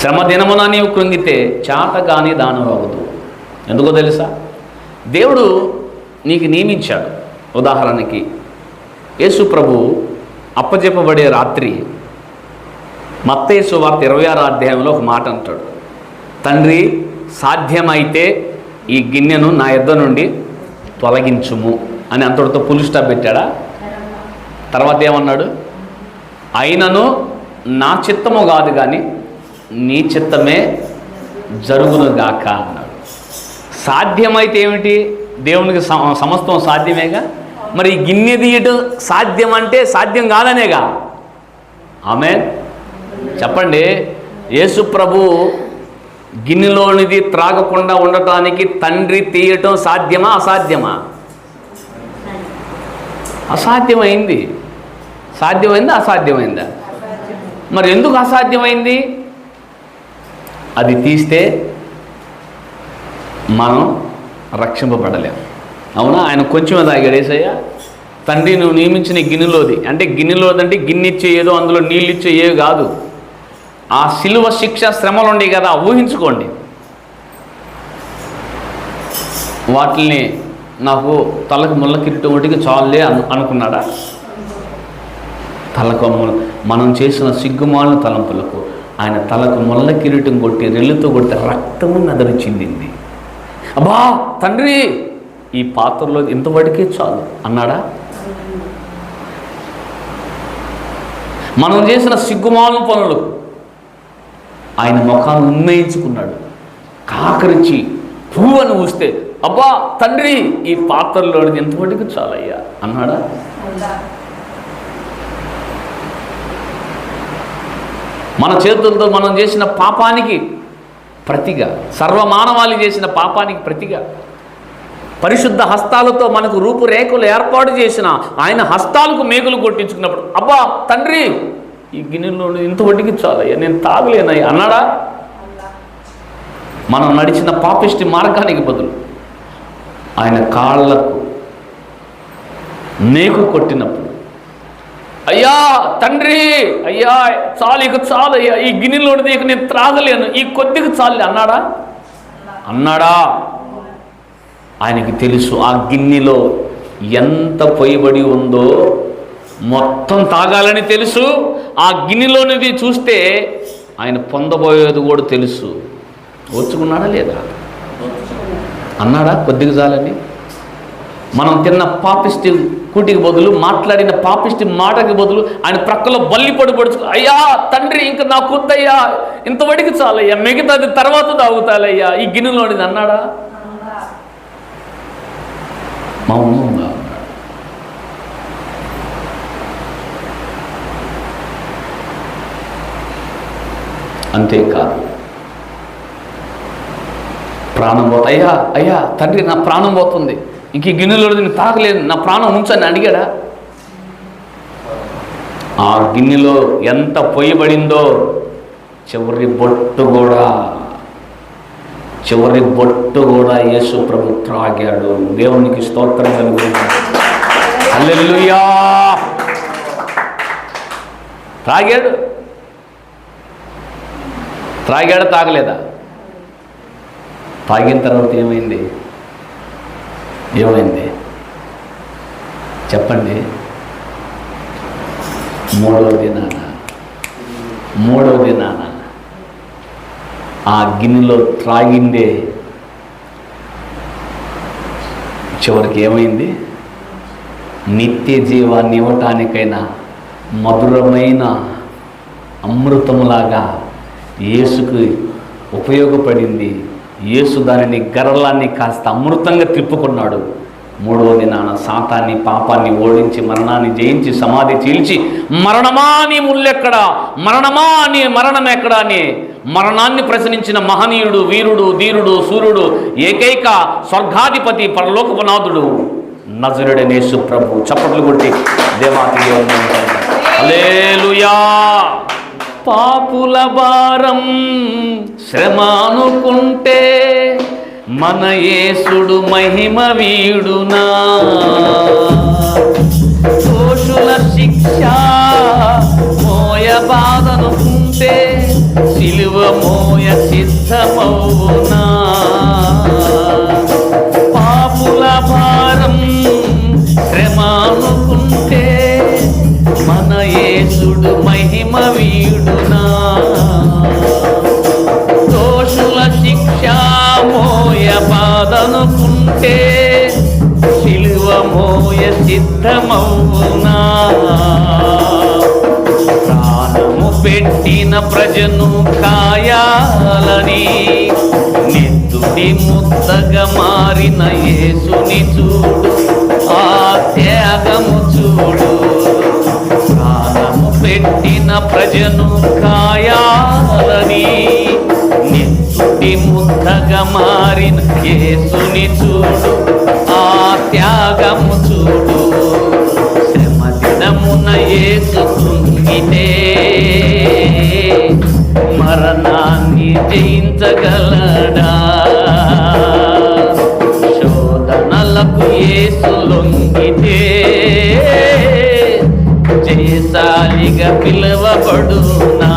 శ్రమ దినమున నీవు కృంగితే చాతగాని దానం అవ్వదు ఎందుకో తెలుసా? దేవుడు నీకు నియమించాడు. ఉదాహరణకి యేసు ప్రభు అప్పచెప్పబడే రాత్రి మత్తేసు వార్త ఇరవై ఆరో అధ్యాయంలో ఒక మాట అంటాడు. తండ్రి సాధ్యమైతే ఈ గిన్నెను నా యొద్ద నుండి తొలగించుము అని అంతటితో పులి స్టాప్ పెట్టాడా? తర్వాత ఏమన్నాడు? అయినను నా చిత్తము కాదు కానీ నీ చిత్తమే జరుగునుగాక అన్నాడు. సాధ్యమైతే ఏమిటి? దేవునికి సమస్తం సాధ్యమేగా? మరి గిన్నె తీయటం సాధ్యం అంటే సాధ్యం కాదనేగా? ఆమె చెప్పండి. యేసు ప్రభు గిన్నెలోనిది త్రాగకుండా ఉండటానికి తండ్రి తీయటం సాధ్యమా అసాధ్యమా? అసాధ్యమైంది. సాధ్యమైందా అసాధ్యమైందా? మరి ఎందుకు అసాధ్యమైంది? అది తీస్తే మనం రక్షింపబడలేం. అవునా? ఆయన కొంచెమే తాగాడు ఏసయ్య తండ్రి నువ్వు నియమించిన గిన్నెలోది. అంటే గిన్నెలోదంటే గిన్నె ఇచ్చే ఏదో అందులో నీళ్ళు ఇచ్చే ఏవి కాదు. ఆ సిలువ శిక్ష శ్రమలు ఉండే కదా ఊహించుకోండి. వాటిని నాకు తలకు ముళ్ళ కిరీటం ఒకటికి చాలే అను అనుకున్నాడా? తలకు మనం చేసిన సిగ్గుమాలిన తలంపులకు ఆయన తలకు మొల్ల కిరీటం కొట్టి రెల్లుతో కొడితే రక్తము నదరు చెందింది. అబ్బా తండ్రి ఈ పాత్రలో ఇంతవరకే చాలు అన్నాడా? మనం చేసిన సిగ్గుమాల పనులు. ఆయన ముఖాన్ని ఉమ్మేయించుకున్నాడు కాకరించి పువ్వు అని ఊస్తే అబ్బా తండ్రి ఈ పాత్రలో ఎంతవరకు చాలయ్యా అన్నాడా? మన చేతులతో మనం చేసిన పాపానికి ప్రతిగా సర్వమానవాళి చేసిన పాపానికి ప్రతిగా పరిశుద్ధ హస్తాలతో మనకు రూపురేఖలు ఏర్పాటు చేసిన ఆయన హస్తాలకు మేకులు కొట్టించుకున్నప్పుడు అబ్బా తండ్రి ఈ గిన్నెలో ఇంత వడ్డీకి చాలయ్యా నేను తాగలేనయ్యా అన్నాడా? మనం నడిచిన పాపిష్టి మార్గానికి బదులు ఆయన కాళ్ళకు మేకు కొట్టినప్పుడు అయ్యా తండ్రి అయ్యా చాలు ఇక చాలు అయ్యా ఈ గిన్నెలోనిది ఇక నేను త్రాగలేను ఈ కొద్దిగా చాలు అన్నాడా? అన్నాడా? ఆయనకి తెలుసు ఆ గిన్నెలో ఎంత పొయ్యబడి ఉందో మొత్తం తాగాలని తెలుసు ఆ గిన్నెలోనిది చూస్తే ఆయన పొందబోయేది కూడా తెలుసు. ఓర్చుకున్నాడా లేదా? అన్నాడా? కొద్దిగా చాలని మనం తిన్న పాపిష్టి కూటికి బదులు మాట్లాడిన పాపిష్టి మాటకి బదులు ఆయన ప్రక్కలో బల్లి పడి పడుచు అయ్యా తండ్రి ఇంక నా కొద్దయ్యా ఇంతవడికి చాలయ్యా మిగతాది తర్వాత తాగుతాలయ్యా ఈ గిన్నెలోనిది అన్నాడా? మౌనంగా అంతేకాదు. ప్రాణం పోతా అయ్యా అయ్యా తండ్రి నా ప్రాణం పోతుంది. ఇంక ఈ గిన్నెలో నేను తాగలేదు. నా ప్రాణం ఉంచని అడిగాడా? ఆ గిన్నెలో ఎంత పొయ్యబడిందో చివరి బొట్టు కూడా. చివరి బొట్టు కూడా యేసు ప్రభు త్రాగాడు. దేవునికి స్తోత్రం కలుగుతుంది హల్లెలూయా. త్రాగాడు? త్రాగాడు తాగలేదా? తాగిన తర్వాత ఏమైంది? ఏమైంది? చెప్పండి. మూడవ దినాన మూడవ దినాన ఆ గిన్నెలో త్రాగిందే. చివరికి ఏమైంది? నిత్య జీవాన్ని ఇవ్వటానికైనా మధురమైన అమృతములాగా యేసుకు ఉపయోగపడింది. యేసు దానిని గర్లాన్ని కాస్త అమృతంగా తిప్పుకున్నాడు. మూడో దినాన సాతాన్ని పాపాన్ని ఓడించి మరణాన్ని జయించి సమాధి చీల్చి మరణమా నీ ముల్లెక్కడా? మరణమా నీ మరణం ఎక్కడా అని మరణాన్ని ప్రశ్నించిన మహనీయుడు వీరుడు ధీరుడు సూర్యుడు ఏకైక స్వర్గాధిపతి పరలోకపనాథుడు నజరుడనేసు ప్రభు. చప్పట్లు కొట్టి దేవాతి హల్లెలూయా! పాపుల భారం శ్రమ అనుకుంటే మన యేసుడు మహిమ వీడునా. దోషుల శిక్ష మోయ బాధనుకుంటే సిలువ మోయ సిద్ధమవునా. చిత్తమౌనా ప్రాణము పెట్టిన ప్రజను కాయాలని నెత్తుడి ముద్దగా మారిన యేసుని చూడు ఆ త్యాగము చూడు. ప్రాణము పెట్టిన ప్రజను కాయాలని నెత్తుడి ముద్దగా మారిన యేసుని చూడు ఆ త్యాగము చూడు. యేసు కృంగితే మరణాన్ని జయించగలడా? శోధనలకు యేసు లొంగితే జయశాలిగా పిలువబడునా?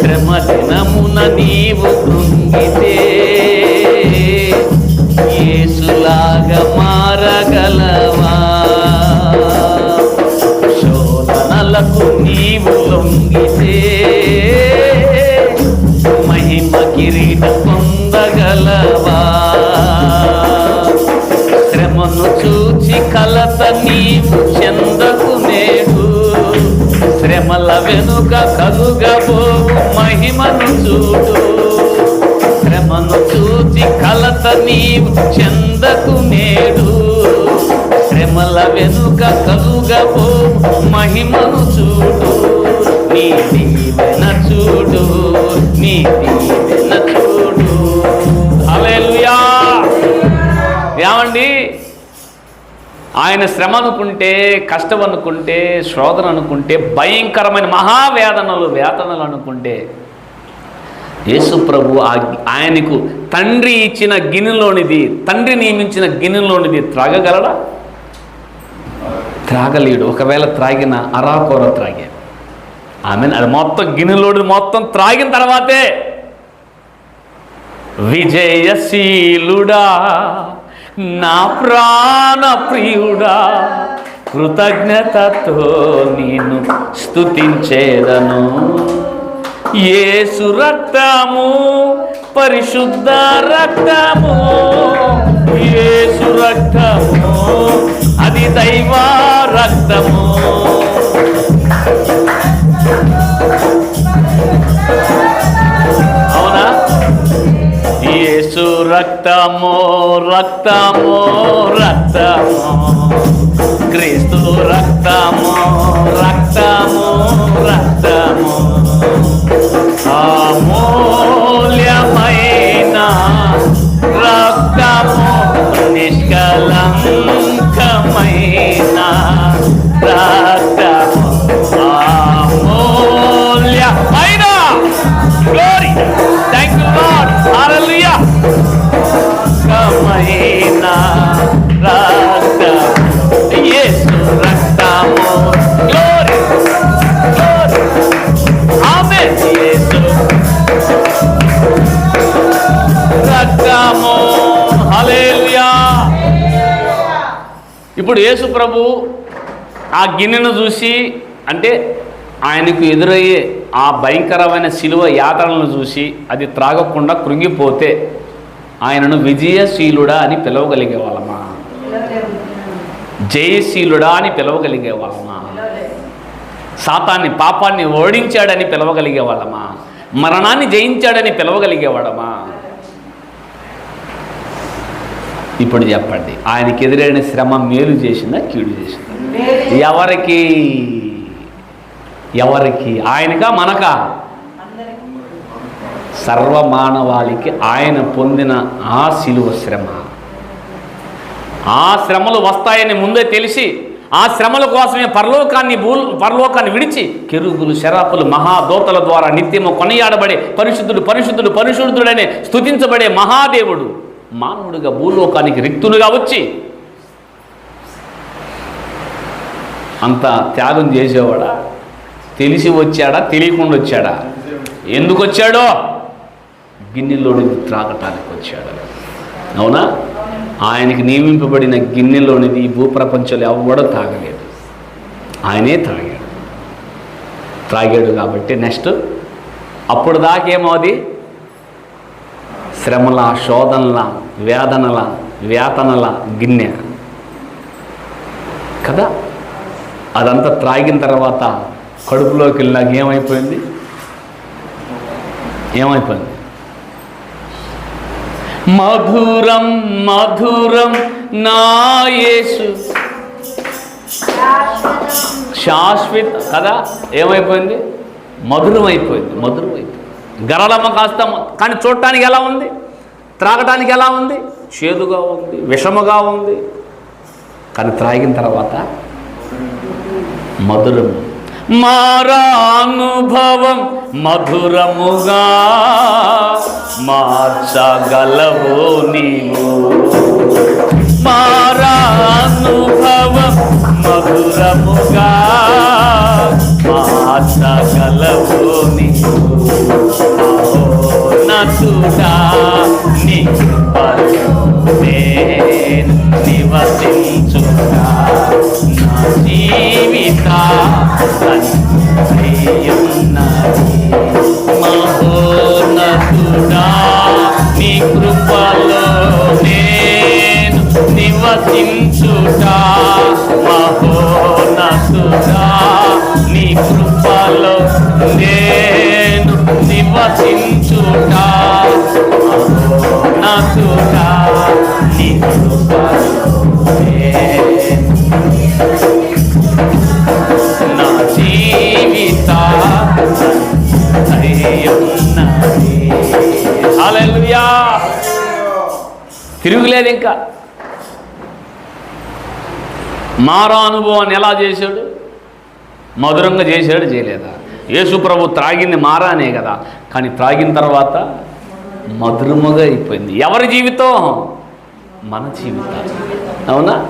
శ్రమ దినమున నీవు కృంగితే చెందకు నేడు శ్రమల వెనుక కలుగబో మహిమను చూడు. శ్రమను చూచి కలత నీవు చెందకు నేడు శ్రమల వెనుక కలుగబో మహిమను చూడు. నీ దీవెన చూడు నీ దీవెన ఆయన శ్రమ అనుకుంటే కష్టం అనుకుంటే శోధన అనుకుంటే భయంకరమైన మహావేదనలు వేదనలు అనుకుంటే యేసు ప్రభు ఆయనకు తండ్రి ఇచ్చిన గిన్నెలోనిది తండ్రి నియమించిన గిన్నెలోనిది త్రాగగలడా? త్రాగలేడు. ఒకవేళ త్రాగిన అరాకొర త్రాగే. ఆమె అది మొత్తం గిన్నెలోడి మొత్తం త్రాగిన తర్వాతే విజయశీలుడా. నా ప్రాణ ప్రియుడా కృతజ్ఞతతో నేను స్తుతించేదను. ఏ రక్తము పరిశుద్ధ రక్తము ఏ రక్తము అది దైవ రక్తము. యేసు రక్తము రక్తము రక్తము. క్రీస్తు రక్తము రక్తము రక్తము. అమూల్యమైన రక్తము నిష్కలంకమైన రక్తము. అమూల్యమైన. గ్లోరీ థ్యాంక్ యూ ఇప్పుడు యేసు ప్రభు ఆ గిన్నెను చూసి అంటే ఆయనకు ఎదురయ్యే ఆ భయంకరమైన శిలువ యాతనలను చూసి అది త్రాగకుండా కృంగిపోతే ఆయనను విజయశీలుడా అని పిలవగలిగే వాళ్ళమా జయశీలుడా అని పిలవగలిగే వాళ్ళమా సాతాన్ని పాపాన్ని ఓడించాడని పిలవగలిగే వాళ్ళమా మరణాన్ని జయించాడని పిలవగలిగేవాడమా ఇప్పుడు చెప్పండి. ఆయనకి ఎదురైన శ్రమ మేలు చేసిందా కీడు చేసిందా? ఎవరికి? ఎవరికి? ఆయనకా మనకా? సర్వమానవాళికి ఆయన పొందిన ఆ శిలువ శ్రమ. ఆ శ్రమలు వస్తాయని ముందే తెలిసి ఆ శ్రమల కోసమే పరలోకాన్ని భూ పరలోకాన్ని విడిచి కెరుగులు శరాపులు మహాదోతల ద్వారా నిత్యము కొనియాడబడే పరిశుద్ధుడు పరిశుద్ధుడు పరిశుద్ధుడనే స్తుతించబడే మహాదేవుడు. మానవుడిగా భూలోకానికి రిక్తులుగా వచ్చి అంత త్యాగం చేసేవాడా? తెలిసి వచ్చాడా? తెలియకుండా వచ్చాడా? ఎందుకు వచ్చాడో? గిన్నెలోనిది త్రాగటానికి వచ్చాడు. అవునా? ఆయనకి నియమింపబడిన గిన్నెలోనిది ఈ భూప్రపంచంలో ఎవడో తాగలేదు. ఆయనే తాగాడు. త్రాగాడు కాబట్టి నెక్స్ట్. అప్పుడు దాకేమోది శ్రమల శోధనల వేదనల వేతనల గిన్నె. కదా? అదంతా త్రాగిన తర్వాత కడుపులోకి వెళ్ళినాక ఏమైపోయింది? ఏమైపోయింది? మధురం మధురం నా యేసు. శాశ్వత. కదా? ఏమైపోయింది? మధురం అయిపోయింది మధురం అయిపోయింది గరళమ్మ కాస్త కానీ చూడటానికి ఎలా ఉంది? త్రాగటానికి ఎలా ఉంది? చేదుగా ఉంది విషముగా ఉంది. కానీ త్రాగిన తర్వాత మధురం మారానుభవం మధురముగా మార్చగలవు నీవు. మారానుభవం మధురముగా మార్చగలవు నీవు. నటుడా నీ కృపలో నివసించుగా నా జీవిత సంతయున్నది మహోన్నతుడా నీ కృపలో నేను నివసించుటా తిరుగులేదు ఇంకా. మారానుభవాన్ని ఎలా చేశాడు? మధురంగా చేశాడు చేయలేదా? యేసు ప్రభు త్రాగింది మారానే కదా. కానీ త్రాగిన తర్వాత మధురముగా అయిపోయింది. ఎవరి జీవితం? మన జీవితం. అవునా?